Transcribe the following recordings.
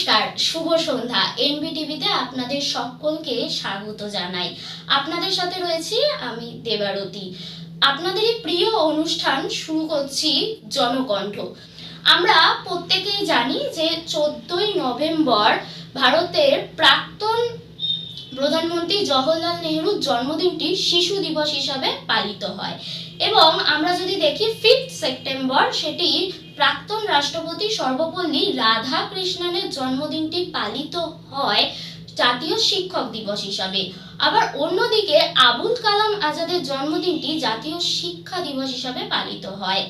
নমস্কার, শুভ সন্ধ্যা। এনবিটিভিতে আপনাদের সকলকে স্বাগত জানাই। আপনাদের সাথে রয়েছি আমি দেবারতী। আপনাদের প্রিয় অনুষ্ঠান শুরু করছি জনকণ্ঠ। আমরা প্রত্যেকেই জানি যে চোদ্দই নভেম্বর ভারতের প্রাক্তন প্রধানমন্ত্রী জওহরলাল নেহরুর জন্মদিনটি শিশু দিবস হিসাবে পালিত হয়। এবং আমরা যদি দেখি ফিফথ সেপ্টেম্বর সেটি প্রাক্তন রাষ্ট্রপতি সর্বপল্লী রাধাকৃষ্ণনের জন্মদিনটি পালিত হয় জাতীয় শিক্ষক দিবস হিসাবে। আবার অন্যদিকে আবুল কালাম আজাদের জন্মদিনটি জাতীয় শিক্ষা দিবস হিসাবে পালিত হয়।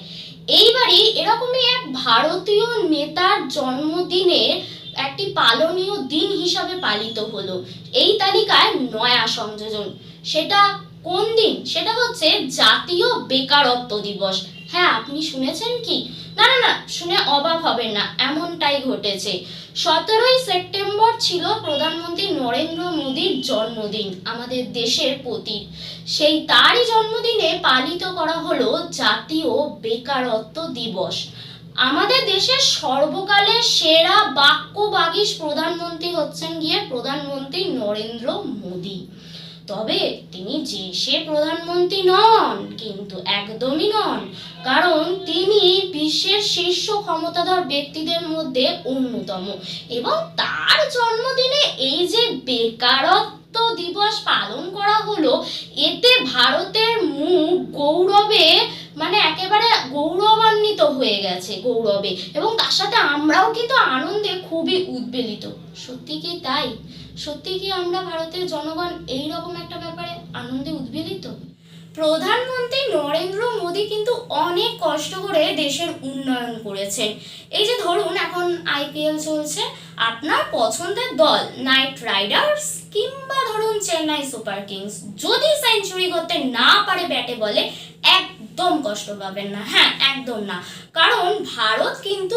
এইবারই এরকমই এক ভারতীয় নেতার জন্মদিনের একটি পালনীয় দিন হিসাবে পালিত হলো। এই তালিকায় নয়া সংযোজন। সেটা কোন দিন? সেটা হচ্ছে জাতীয় বেকারত্ব দিবস। হ্যাঁ আপনি শুনেছেন কি? না না না, শুনে অবাক হবেন না, এমনটাই ঘটেছে। সতেরোই সেপ্টেম্বর ছিল প্রধানমন্ত্রী নরেন্দ্র মোদীর জন্মদিন, আমাদের দেশের প্রতি সেই তারই জন্মদিনে পালিত করা হলো জাতীয় বেকারত্ব দিবস। আমাদের দেশের সর্বকালের সেরা বাক্যবাগীশ প্রধানমন্ত্রী হচ্ছেন গিয়ে প্রধানমন্ত্রী নরেন্দ্র মোদী। তবে তিনি যে সে প্রধানমন্ত্রী নন, কিন্তু একদমই নন। কারণ তিনি বিশ্বের শীর্ষ ক্ষমতাধর ব্যক্তিদের মধ্যে অন্যতম। এবং তার জন্মদিনে এই যে বেকারত্ব দিবস পালন করা হলো, এতে ভারতের মুখ গৌরবে মানে একেবারে গৌরবান্বিত হয়ে গেছে গৌরবে। এবং তার সাথে আমরাও কিন্তু আনন্দে খুবই উদ্বেলিত। সত্যি কি তাই? সত্যি কি আমরা ভারতের জনগণ এই রকম একটা ব্যাপারে আনন্দে উদ্বেলিত? প্রধানমন্ত্রী নরেন্দ্র মোদী কিন্তু অনেক কষ্ট করে দেশের উন্নয়ন করেছেন এই যে ধরুন, এখন আইপিএল চলছে, আপনার পছন্দের দল, নাইট রাইডার্স কিংবা ধরুন চেন্নাই সুপার কিংস, যদি সেঞ্চুরি করতে না পারে ব্যাটে বলে, একদম কষ্ট পাবেন না। হ্যাঁ একদম না। কারণ ভারত কিন্তু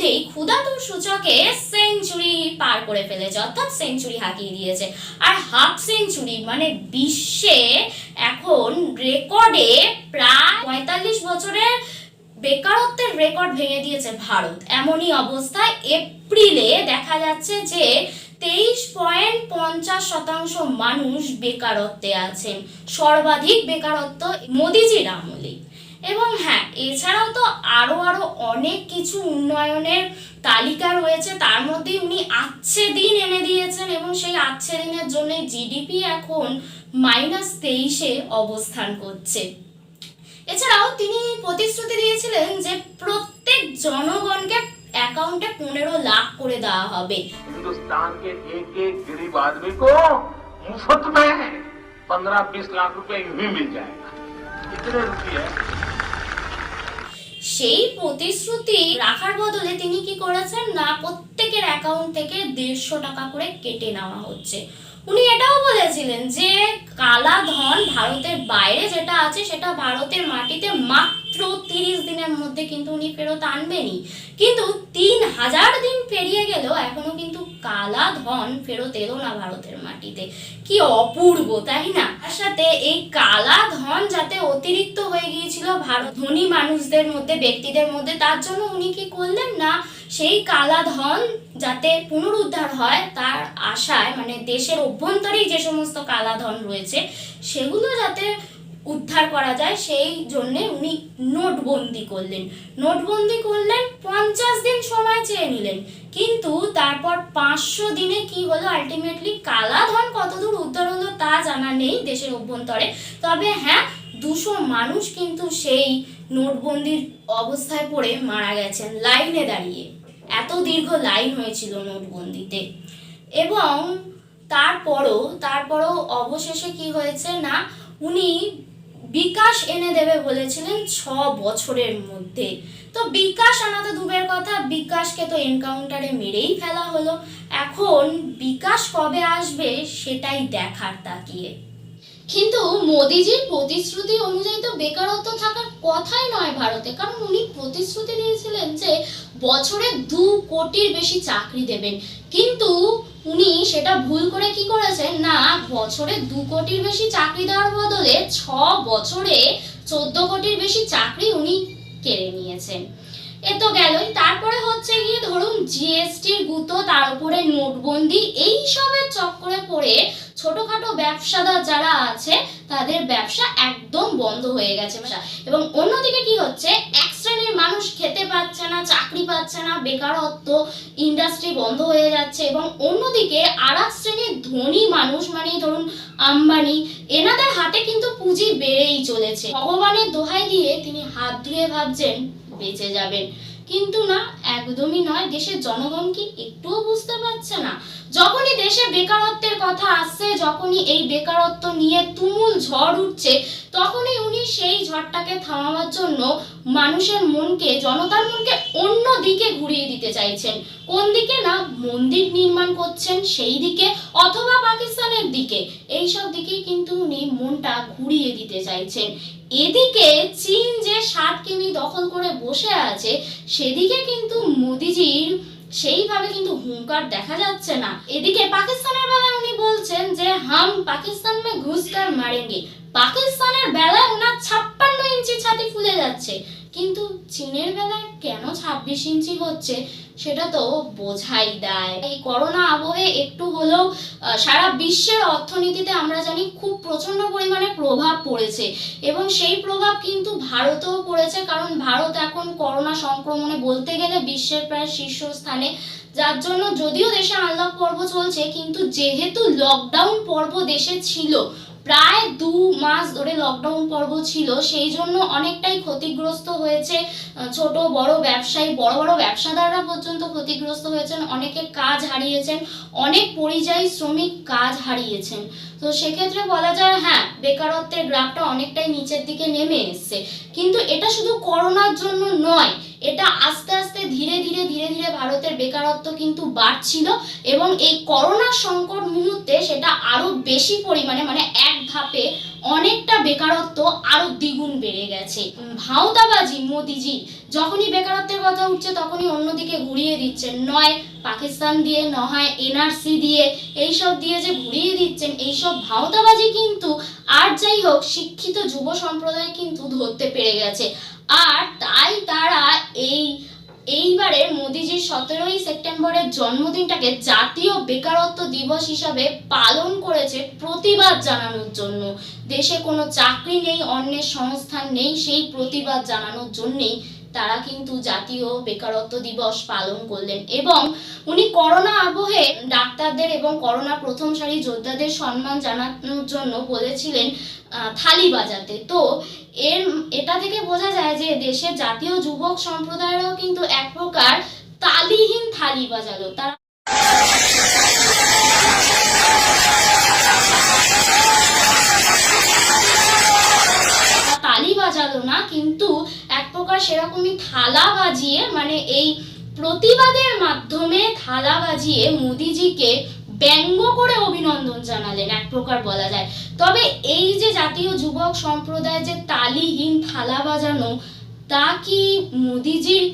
ইতিমধ্যেই ক্ষুধাতুর সূচকে সেঞ্চুরি পার করে ফেলেছে, অর্থাৎ সেঞ্চুরি হাঁকিয়ে দিয়েছে। আর হাফ সেঞ্চুরি মানে বিশ্বে এখন রেকর্ডে প্রায় পঁয়তাল্লিশ বছরের বেকারত্বের রেকর্ড ভেঙে দিয়েছে ভারত। এমনই অবস্থায় এপ্রিলে দেখা যাচ্ছে যে তেইশ পয়েন্ট পঞ্চাশ শতাংশ মানুষ বেকারত্বে আছেন। সর্বাধিক বেকারত্ব মোদিজির আমলে এবং হ্যাঁ এছাড়াও তো আরো আরো অনেক কিছু উন্নয়নের তালিকা রয়েছে তার মধ্যে উনি আচ্ছে দিন এনে দিয়েছেন এবং সেই আচ্ছে দিনের জন্য জিডিপি এখন মাইনাস তেইশে অবস্থান করছে এছাড়াও তিনি প্রতিশ্রুতি দিয়েছিলেন যে প্রত্যেক জনগণকে অ্যাকাউন্টে পনেরো লাখ করে দেওয়া হবে हिंदुस्तान के एक एक गरीब आदमी को मुफ्त में पंद्रह बीस लाख रुपए यूं ही मिल जाएगा कितने रुपये সেই প্রতিশ্রুতি রাখার বদলে তিনি কি করেছেন? না, প্রত্যেকের অ্যাকাউন্ট থেকে দেড়শো টাকা করে কেটে নেওয়া হচ্ছে। উনি এটাও বলেছিলেন যে কালা ধন ভারতের বাইরে যেটা আছে সেটা ভারতের মাটিতে মাত্র তিরিশ দিনের মধ্যে কিন্তু উনি ফেরত আনবেনই। কিন্তু তিন হাজার দিন পেরিয়ে গেলেও এখনও কিন্তু কালা ধন ফেরত এলো না ভারতের মাটিতে। কি অপূর্ব, তাই না? তার সাথে এই কালা ধন যাতে অতিরিক্ত হয়ে গিয়েছিল ভারত ধনী মানুষদের মধ্যে, ব্যক্তিদের মধ্যে, তার জন্য উনি কি করলেন না সেই কালা ধন যাতে পুনরুদ্ধার হয়, তার আশায় মানে দেশের অভ্যন্তরেই যে সমস্ত কালা ধন রয়েছে, সেগুলো যাতে উদ্ধার করা যায়, সেই জন্যে উনি নোটবন্দি করলেন। নোটবন্দি করলেন, পঞ্চাশ দিন সময় চেয়ে নিলেন। কিন্তু তারপর পাঁচশো দিনে কি হলো? আলটিমেটলি কালা ধন কতদূর উদ্ধার হলো তা জানা নেই দেশের অভ্যন্তরে। তবে হ্যাঁ দুশো মানুষ কিন্তু সেই নোটবন্দির অবস্থায় পড়ে মারা গেছেন, লাইনে দাঁড়িয়ে। এত দীর্ঘ লাইন হয়েছিল নোটবন্দিতে। এবং তারপরও তারপরও অবশেষে কি হয়েছে না, উনি বিকাশ এনে দেবে বলেছিলেন ছ বছরের মধ্যে। তো বিকাশ আনা তো কথা, বিকাশকে তো এনকাউন্টারে মেরেই ফেলা হলো। এখন বিকাশ কবে আসবে সেটাই দেখার তাকিয়ে। কিন্তু মোদিজির প্রতিশ্রুতি অনুযায়ী তো বেকারত্ব থাকার কথাই নয় ভারতে। কারণ উনি প্রতিশ্রুতি দিয়েছিলেন যে বছরে দু কোটির বেশি চাকরি দেবেন। কিন্তু উনি সেটা ভুল করে কি করেছেন? না, বছরে দু কোটির বেশি চাকরি দেওয়ার বদলে ছ বছরে চোদ্দ কোটির বেশি চাকরি উনি কেড়ে নিয়েছেন। এ তো গেলই। তারপরে হচ্ছে গিয়ে ধরুন জিএসটির গুতো, তার উপরে নোটবন্দি এই সবের চক্করে পড়ে ছোটখাটো ব্যবসাদার যারা আছে, তাদের ব্যবসা একদম বন্ধ হয়ে গেছে এবং অন্যদিকে কি হচ্ছে, এক শ্রেণির মানুষ খেতে পাচ্ছে না, চাকরি পাচ্ছে না, বেকারত্ব ইন্ডাস্ট্রি বন্ধ হয়ে যাচ্ছে এবং অন্যদিকে আর এক শ্রেণির ধনী মানুষ মানে ধরুন আম্বানি, এনাদের হাতে কিন্তু পুঁজি বেড়েই চলেছে। ভগবানের দোহাই দিয়ে তিনি হাত ধুয়ে ভাবছেন, বেঁচে যাবেন। কিন্তু না, একদমই নয়, দেশের জনগণ কি একটুও বুঝতে পারছে না। যখনই দেশে বেকারত্বের কথা আসছে, যখনই এই বেকারত্ব নিয়ে তুমুল ঝড় উঠছে, তখনই উনি সেই ঝড়টাকে থামাবার জন্য মানুষের মনকে, জনতার মনকে অন্য দিকে ঘুরিয়ে দিতে চাইছেন। কোন দিকে না মন্দির নির্মাণ করছেন সেই দিকে, অথবা পাকিস্তানের দিকে। এই সব দিকেই কিন্তু উনি মনটা ঘুরিয়ে দিতে চাইছেন। এদিকে চীন যে ষাট কিমি দখল করে বসে আছে, সেদিকে কিন্তু মোদিজির সেইভাবে কিন্তু হুঙ্কার দেখা যাচ্ছে না। এদিকে পাকিস্তানের বেলায় উনি বলছেন যে, হাম পাকিস্তান মে ঘুষকার মারেঙ্গে। পাকিস্তানের বেলায় ওনার ছাপ্পান্ন ইঞ্চি ছাতি ফুলে যাচ্ছে। কিন্তু চীনের বেলায় কেন ছাব্বিশ ইঞ্চি হচ্ছে সেটা তো বোঝাই দেয়। এই করোনা আবহে একটু হলেও সারা বিশ্বের অর্থনীতিতে আমরা জানি খুব প্রচণ্ড পরিমাণে প্রভাব পড়েছে এবং সেই প্রভাব কিন্তু ভারতেও পড়েছে কারণ ভারত এখন করোনা সংক্রমণে বলতে গেলে বিশ্বের প্রায় শীর্ষস্থানে। যার জন্য যদিও দেশে আনলক পর্ব চলছে, কিন্তু যেহেতু লকডাউন পর্ব দেশে ছিল প্রায় দু মাস ধরে লকডাউন পর্ব ছিল, সেই জন্য অনেকটাই ক্ষতিগ্রস্ত হয়েছে ছোট, বড় ব্যবসায়ী, বড় বড় ব্যবসাদাররা পর্যন্ত ক্ষতিগ্রস্ত হয়েছেন, অনেকে কাজ হারিয়েছেন, অনেক পরিযায়ী শ্রমিক কাজ হারিয়েছেন। তো সেক্ষেত্রে বলা যায় হ্যাঁ বেকারত্বের গ্রাফটা অনেকটাই নিচের দিকে নেমে এসছে। কিন্তু এটা শুধু করোনার জন্য নয় ধীরে ধীরে ভারতের বেকারত্ব কিন্তু বাড়ছিল এবং এই করোনার সংকট মুহূর্তে সেটা আরও বেশি পরিমাণে মানে এক ধাপে অনেকটা বেকারত্ব আরও দ্বিগুণ বেড়ে গেছে। ভাঁওতাবাজি, মোদিজি যখনই বেকারত্বের কথা উঠছে তখনই অন্যদিকে ঘুরিয়ে দিচ্ছেন। নয় পাকিস্তান দিয়ে, নয় এনআরসি দিয়ে, এইসব দিয়ে যে ঘুরিয়ে দিচ্ছেন, এইসব ভাওতাবাজি কিন্তু আর যাই হোক শিক্ষিত যুব সম্প্রদায় কিন্তু ধরতে পেরে গেছে। আর তাই তারা এই এইবারে মোদিজির সতেরোই সেপ্টেম্বরের জন্মদিনটাকে জাতীয় বেকারত্ব দিবস হিসাবে পালন করেছে প্রতিবাদ জানানোর জন্য। দেশে কোনো চাকরি নেই, অন্যের সংস্থান নেই, সেই প্রতিবাদ জানানোর জন্যেই তারা কিন্তু জাতীয় বেকারত্ব দিবস পালন করলেন এবং উনি করোনা আবহে ডাক্তারদের এবং করোনা প্রথম সারি যোদ্ধাদের সম্মান জানানোর জন্য বলেছিলেন থালি বাজাতে। তো এর, এটা থেকে বোঝা যায় যে দেশের জাতীয় যুবক সম্প্রদায়েরও কিন্তু এক প্রকার তালিহীন থালি বাজালো। তারা সেরকমই থালা বাজিয়ে মানে এই প্রতিবাদের মাধ্যমে থালা বাজিয়ে মোদিজিকে ব্যঙ্গ করে অভিনন্দন জানালেন, এক প্রকার বলা যায়। তবে এই যে জাতীয় যুবক সম্প্রদায় যে তালিহীন থালা বাজানো, তা কি মোদিজির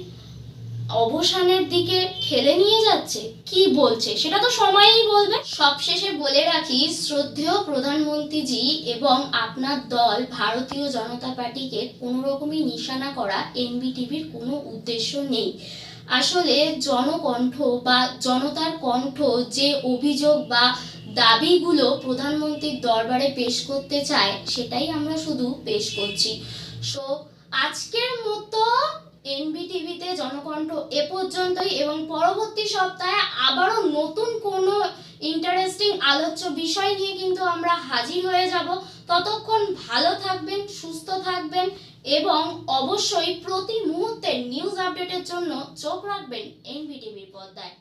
অবসানের দিকে ঠেলে নিয়ে যাচ্ছে? কি বলছে? সেটা তো সময়ই বলবে। সবশেষে বলে রাখি, শ্রদ্ধেয় প্রধানমন্ত্রীজি এবং আপনার দল ভারতীয় জনতা পার্টিকে কোনো রকমই নিশানা করা এনবিটিভির কোনো উদ্দেশ্য নেই। আসলে জনকণ্ঠ বা জনতার কণ্ঠ যে অভিযোগ বা দাবিগুলো প্রধানমন্ত্রীর দরবারে পেশ করতে চায়, সেটাই আমরা শুধু পেশ করছি। সো, আজকের মতো এনবিটিভিতে জনকণ্ঠ এ পর্যন্তই এবং পরবর্তী সপ্তাহে আবারও নতুন কোনো ইন্টারেস্টিং আলোচ্য বিষয় নিয়ে কিন্তু আমরা হাজির হয়ে যাব। ততক্ষণ ভালো থাকবেন, সুস্থ থাকবেন এবং অবশ্যই প্রতি মুহূর্তে নিউজ আপডেটের জন্য চোখ রাখবেন এনবিটিভির পর্দায়।